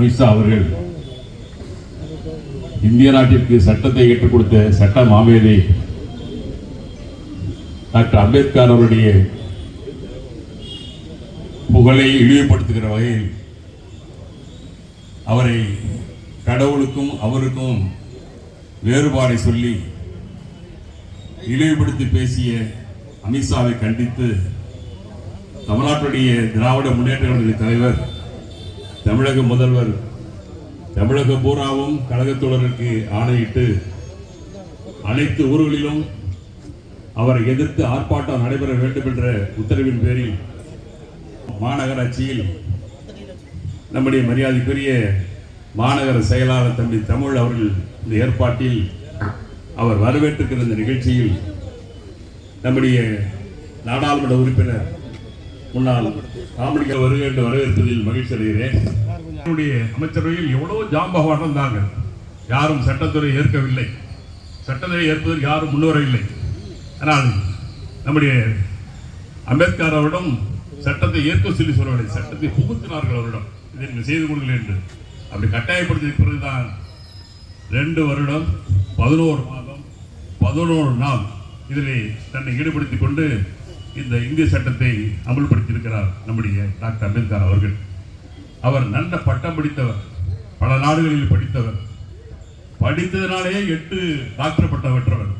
அமித்ஷா அவர்கள் இந்திய நாட்டிற்கு சட்டத்தை ஏற்றுக் கொடுத்த சட்ட மாமேதை டாக்டர் அம்பேத்கர் அவருடைய புகழை இழிவுபடுத்துகிற வகையில் அவரை கடவுளுக்கும் அவருக்கும் வேறுபாடை சொல்லி இழிவுபடுத்தி பேசிய அமித்ஷாவை கண்டித்து தமிழ்நாட்டுடைய திராவிட முன்னேற்ற கழக தலைவர் தமிழக முதல்வர் தமிழக பூராவும் கழகத்தோழருக்கு ஆணையிட்டு அனைத்து ஊர்களிலும் அவரை எதிர்த்து ஆர்ப்பாட்டம் நடைபெற வேண்டும் என்ற உத்தரவின் பேரில் மாநகராட்சியில் நம்முடைய மரியாதைக்குரிய மாநகர செயலாளர் தம்பி தமிழ் அவர்கள் இந்த ஏற்பாட்டில் அவர் வரவேற்றுக்கிற இந்த நிகழ்ச்சியில் நம்முடைய நாடாளுமன்ற உறுப்பினர் முன்னாள் காமெடிகள் வருகை என்று வரவேற்பதில் மகிழ்ச்சி அடைகிறேன். என்னுடைய அமைச்சரவையில் எவ்வளவு ஜாம்பவாட்டம் இருந்தாங்க? யாரும் சட்டத்துறை ஏற்கவில்லை. சட்டத்துறை ஏற்பதற்கு யாரும் முன்வரவில்லை ஆனால் நம்முடைய அம்பேத்கர் அவரிடம் சட்டத்தை ஏற்க சொல்லி சொல்லவில்லை சட்டத்தை புகுத்தினார்கள் அவரிடம். இதை நீங்கள் செய்து கொடுங்கள் என்று. அப்படி கட்டாயப்படுத்திய பிறகுதான் ரெண்டு வருடம் பதினோரு மாதம் பதினோரு நாள் இதில் தன்னை ஈடுபடுத்தி கொண்டு இந்த இந்திய சட்டத்தை அமல்படுத்தியிருக்கிறார் நம்முடைய டாக்டர் அம்பேத்கர் அவர்கள். அவர் நல்ல பட்டம் படித்தவர். பல நாடுகளில் படித்தவர். படித்ததினாலேயே எட்டு டாக்டர் பட்டம் பெற்றவர்.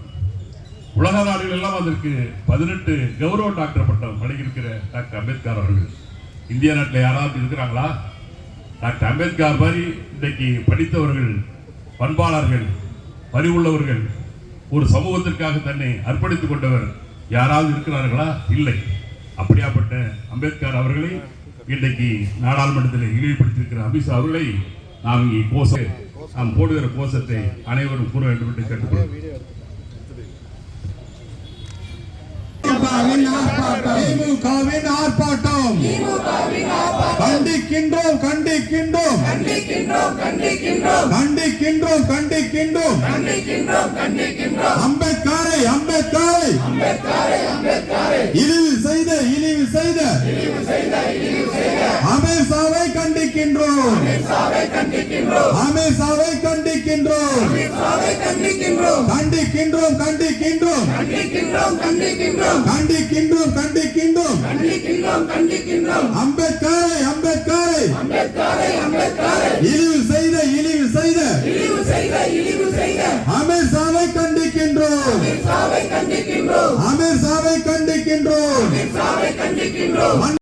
உலக நாடுகள் எல்லாம் அதற்கு பதினெட்டு கௌரவ டாக்டர் பட்டம் வழங்கியிருக்கிற டாக்டர் அம்பேத்கர் அவர்கள். இந்திய நாட்டில் யாராவது இருக்கிறாங்களா? டாக்டர் அம்பேத்கர் மாதிரி இன்றைக்கு படித்தவர்கள் பண்பாளர்கள் பரிவுள்ளவர்கள் ஒரு சமூகத்திற்காக தன்னை அர்ப்பணித்துக் கொண்டவர் யாராவது இருக்கிறார்களா? இல்லை. அப்படியாப்பட்ட அம்பேத்கர் அவர்களை இன்றைக்கு நாடாளுமன்றத்தில் இழிவுபடுத்தியிருக்கிற அமித்ஷா அவர்களை நாம் இங்கே கோஷ நாம் போடுகிற கோஷத்தை அனைவரும் கூற வேண்டும் என்று கேட்டுக்கொள்கிறேன் திமுகவின் ஆர்ப்பாட்டம். கண்டிக்கின்றோம் கண்டிக்கின்றோம். கண்டிக்கின்றோம் கண்டிக்கின்றோம். அம்பேத்கரை அம்பேத்கரை. இழிவு செய்த இழிவு செய்த. அமேசாவை கண்டிக்கின்றோம். அமேசாவை கண்டிக்கின்றோம். கண்டிக்கின்றோம் கண்டிக்கின்றோம். கண்டிக்கின்றோம் கண்டிக்கின்றோம். அம்பேத்கரை அம்பேத்கரை. இழிவு செய்த இழிவு செய்த. அமேசாவை கண்டிக்கின்றோம். அமேசாவை கண்டிக்கின்றோம்.